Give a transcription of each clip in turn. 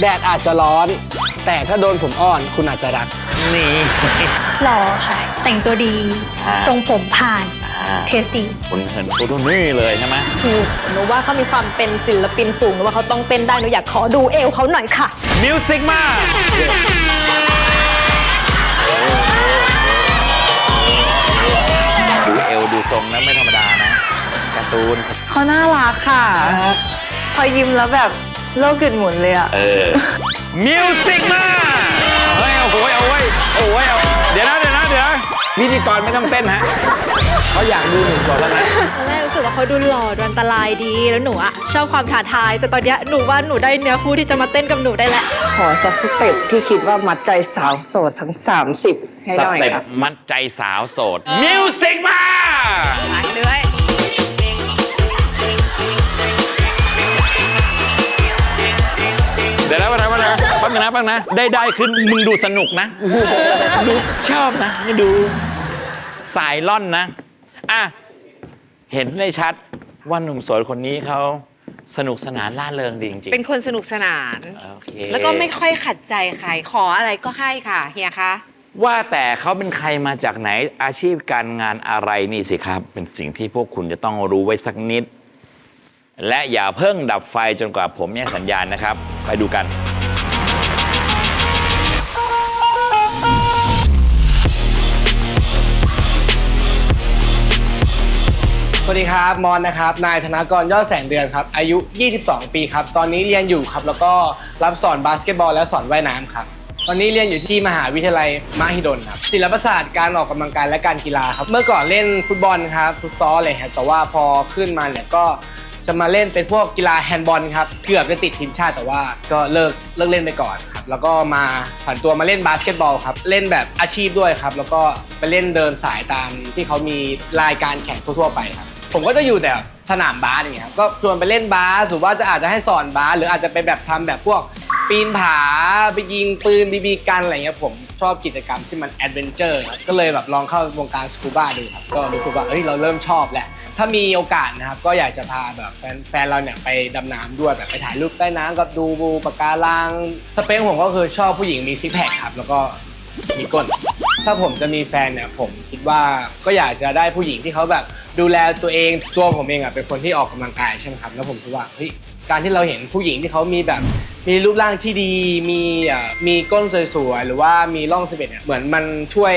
แดดอาจจะร้อน แต่ถ้าโดนผมอ่อนคุณอาจจะรัก นี่ หล่อค่ะ แต่งตัวดี อ่า ทรงผมผ่านอ่าเทสดีคุณเห็นตัวตรงนี้เลยใช่ไหมคือหนูว่าเขามีความเป็นศิลปินสูงหนูว่าเขาต้องเต้นได้หนูอยากขอดูเอวเขาหน่อยค่ะ มิวสิกมาดูเอวดูทรงนะไม่ธรรมดานะการ์ตูนเขาน่ารักค่ะ พอยิ้มแล้วแบบ โลกหยุดหมุนเลยอะเออ มิวสิกมาเฮ้ยโอ้โหเอาไว้ยโอ้ยเอาเดี๋ยวนะเดี๋ยวนะเดี๋ยวนะพิธีกรไม่ต้องเต้นฮะเขาอยากดูหนุ่มก่อนแล้วนะ ตอนแรกรู้สึกว่าเขาดูหล่อดูอันตรายดีแล้วหนูอะชอบความท้าทาย แต่ตอนเนี้ยหนูว่าหนูได้เนื้อคู่ที่จะมาเต้นกับหนูได้แล้ว ขอสักสเต็ปที่คิดว่ามัดใจสาวโสดทั้ง 30 ให้สหน่อยเต็ปครับ มัดใจสาวโสด มิวสิกมา นะแป๊บนึงนะแป๊บนะ ได้ได้ขึ้นมึงดูสนุกนะดูชอบนะไม่ดูสายล่อนนะอะเห็นได้ชัดว่าหนุ่มโสวยคนนี้เขาสนุกสนานล่าเริงดีจริงๆเป็นคนสนุกสนานโอเคแล้วก็ไม่ค่อยขัดใจใคร ขออะไรก็ให้ค่ะ เฮียคะ ว่าแต่เขาเป็นใครมาจากไหนอาชีพการงานอะไรนี่สิครับ เป็นสิ่งที่พวกคุณจะต้องรู้ไว้สักนิด และอย่าเพิ่งดับไฟจนกว่าผมเนี่ยสัญญาณนะครับ ไปดูกัน วัสดีครับ มอนนะครับ นายธนากรยอดแสงเดือนครับ อายุ 22 ปีครับ ตอนนี้เรียนอยู่ครับ แล้วก็รับสอนบาสเกตบอลและสอนว่ายน้ำครับ ตอนนี้เรียนอยู่ที่มหาวิทยาลัยมหิดลครับ ศิลปศาสตร์การออกกำลังกายและการกีฬาครับ เมื่อก่อนเล่นฟุตบอลครับ ฟุตซอลอะไรครับ แต่ว่าพอขึ้นมาเนี่ยก็จะมาเล่นเป็นพวกกีฬาแฮนด์บอลครับ เกือบจะติดทีมชาติแต่ว่าก็เลิกเลิกเล่นไปก่อนครับ แล้วก็มาผันตัวมาเล่นบาสเกตบอลครับ เล่นแบบอาชีพด้วยครับ แล้วก็ไปเล่นเดินสายตามที่เขามีรายการแข่งทั่ว ๆ ไปครับ ผมก็จะอยู่แต่สนามบาสอย่างเงี้ยครับก็ชวนไปเล่นบาสหรือว่าจะอาจจะให้สอนบาสหรืออาจจะไปแบบทำแบบพวกปีนผาไปยิงปืนบีบีกันอะไรเงี้ยผมชอบกิจกรรมที่มันแอดเวนเจอร์ก็เลยแบบลองเข้าวงการสกูบ้าดูครับก็รู้สึกว่าเฮ้ยเราเริ่มชอบแหละ ถ้ามีโอกาสนะครับก็อยากจะพาแบบแฟนแฟนเราเนี่ยไปดำน้ำด้วยแบบไปถ่ายรูปใต้น้ำกับดูบูปะการังสเปคผมก็คือชอบผู้หญิงมีซิกแพคครับแล้วก็มีก้น ถ้าผมจะมีแฟนเนี่ยผมคิดว่าก็อยากจะได้ผู้หญิงที่เขาแบบดูแลตัวเองตัวผมเองอะเป็นคนที่ออกกำลังกายใช่ไหมครับแล้วผมคิดว่าเฮ้ยการที่เราเห็นผู้หญิงที่เขามีแบบ มีรูปร่างที่ดี มีมีก้นสวยๆหรือว่ามีร่องสะเบ็ดเนี่ยเหมือนมันช่วย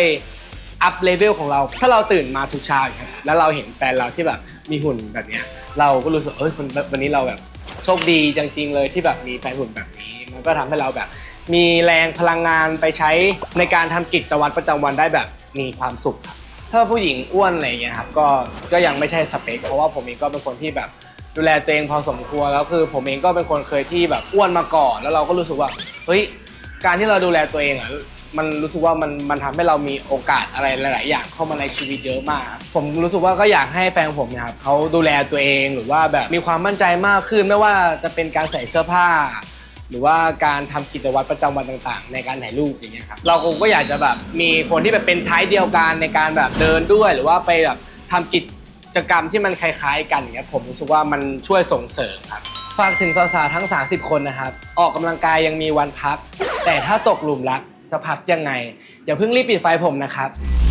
อัพเลเวลของเรา ถ้าเราตื่นมาทุกเช้าอย่างเงี้ยแล้วเราเห็นแฟนเราที่แบบมีหุ่นแบบเนี้ยเราก็รู้สึกเอ้ยคนวันนี้เราแบบโชคดีจริงๆเลยที่แบบมีแฟนหุ่นแบบนี้ มันก็ทำให้เราแบบ มีแรงพลังงานไปใช้ในการทำกิจวัตรประจำวันได้แบบมีความสุขครับถ้าผู้หญิงอ้วนอะไรอย่างเงี้ยครับก็ก็ยังไม่ใช่สเปคเพราะว่าผมเองก็เป็นคนที่แบบดูแลตัวเองพอสมควรแล้วคือ ผมเองก็เป็นคนเคยที่แบบอ้วนมาก่อน แล้วเราก็รู้สึกว่าเฮ้ยการที่เราดูแลตัวเองอะมันรู้สึกว่ามันมันทำให้เรามีโอกาสอะไรหลาย ๆ อย่างเข้ามาในชีวิตเยอะมาก ผมรู้สึกว่าก็อยากให้แฟนผมเนะครับเขาดูแลตัวเองหรือว่าแบบมีความมั่นใจมากขึ้นไม่ว่าจะเป็นการใส่เสื้อผ้า หรือว่าการทำกิจวัตรประจำวันต่างๆ ในการถ่ายรูปอย่างเงี้ยครับเราคงก็อยากจะแบบมีคนที่แบบเป็นไทป์เดียวกันในการแบบเดินด้วย หรือว่าไปแบบทำกิจกรรมที่มันคล้าย ๆ กันอย่างเงี้ยผมรู้สึกว่ามันช่วยส่งเสริมครับฝากถึงสาวๆทั้ง 30 คนนะครับ ออกกำลังกายยังมีวันพัก แต่ถ้าตกหลุมรักจะพักยังไงอย่าเพิ่งรีบปิดไฟผมนะครับ